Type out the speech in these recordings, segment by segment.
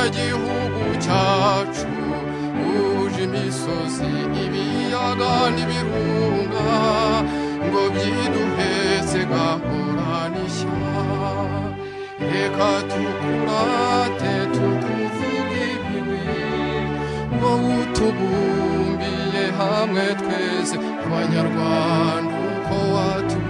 ya gihugu cyacu uje imisozi ibiyaga n'ibirunga ngo byiduhetse gahora n'ishya reka tukurate tukuvuga ibigwi ngo utubumbiye hamwe twese abanyarwanda uko watuye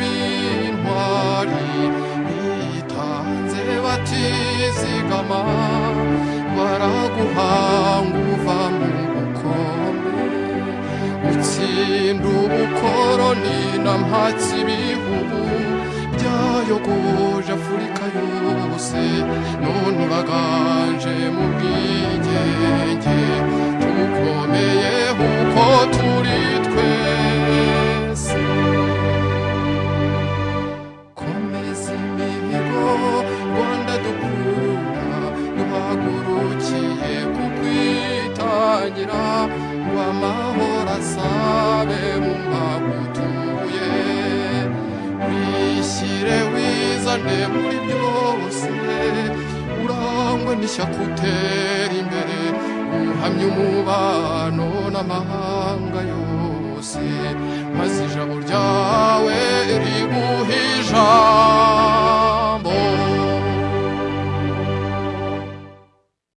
b'intwari bitanze batizigama baraguhanga uva mu bukombe utsinda ubukoroni na mpatsi ibihugu byayogoje afurika yose none uraganje mu bwigenge ngo amahoro asabe mu mbagutuye wishyire wizane muri byose. Urangwe n'ishyaka utera imbere. Uhamye umubano n'amahanga yose. Maze ijabo ryawe riguhe ijambo.